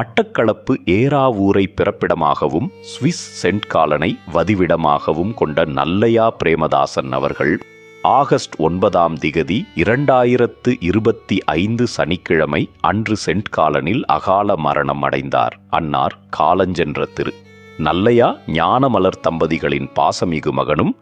மட்டக்களப்பு ஏராவூரை பிறப்பிடமாகவும் Swiss Saint காலனை வதிவிடமாகவும் கொண்ட நல்லையா பிரேமதாசன் அவர்கள் ஆகஸ்ட் ஒன்பதாம் திகதி இரண்டாயிரத்து இருபத்தி ஐந்து சனிக்கிழமை அன்று சென்ட் காலனில் அகால மரணம் அடைந்தார். அன்னார் காலஞ்சென்ற திரு. நல்லையா ஞானமலர் தம்பதிகளின் பாசமிகு மகனும்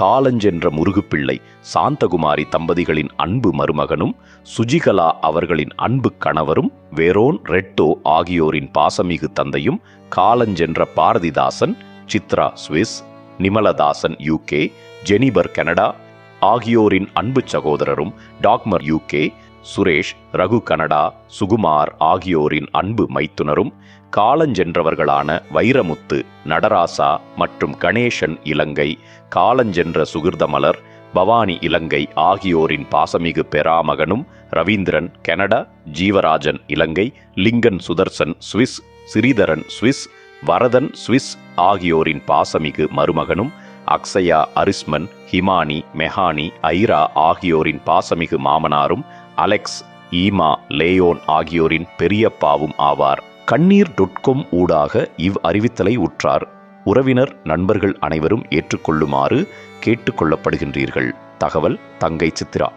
காலஞ்சென்ற முருகுப்பிள்ளை சாந்தகுமாரி தம்பதிகளின் அன்பு மருமகனும் சுஜிகலா அவர்களின் அன்பு கணவரும் வெரோன் ரெட்டோ ஆகியோரின் பாசமிகு தந்தையும் காலஞ்சென்ற Bharathidasan Chitra Swiss Nimalathasan UK Jennifer Canada ஆகியோரின் அன்பு சகோதரரும் Dagmar UK Suresh Raghu Canada Sukumar ஆகியோரின் அன்பு மைத்துனரும் காலஞ்சென்றவர்களான வைரமுத்து நடராசா மற்றும் கணேசன் இலங்கை காலஞ்சென்ற சுகிர்தமலர் பவானி இலங்கை ஆகியோரின் பாசமிகு பெறாமகனும் Raveendran Canada Jeevarajan Ilangai Lingan Sudharsan Swiss Sritharan Swiss Varathan Swiss ஆகியோரின் பாசமிகு மருமகனும் அக்ஸயா அரிஸ்மன் ஹிமானி மெஹானி ஐரா ஆகியோரின் பாசமிகு மாமனாரும் அலெக்ஸ் ஈமா லேயோன் ஆகியோரின் பெரியப்பாவும் ஆவார். கண்ணீர் டொட்கொம் ஊடாக இவ் அறிவித்தலை உற்றார். உறவினர் நண்பர்கள் அனைவரும் ஏற்றுக்கொள்ளுமாறு கேட்டுக்கொள்ளப்படுகின்றீர்கள். தகவல் தங்கை சித்ரா.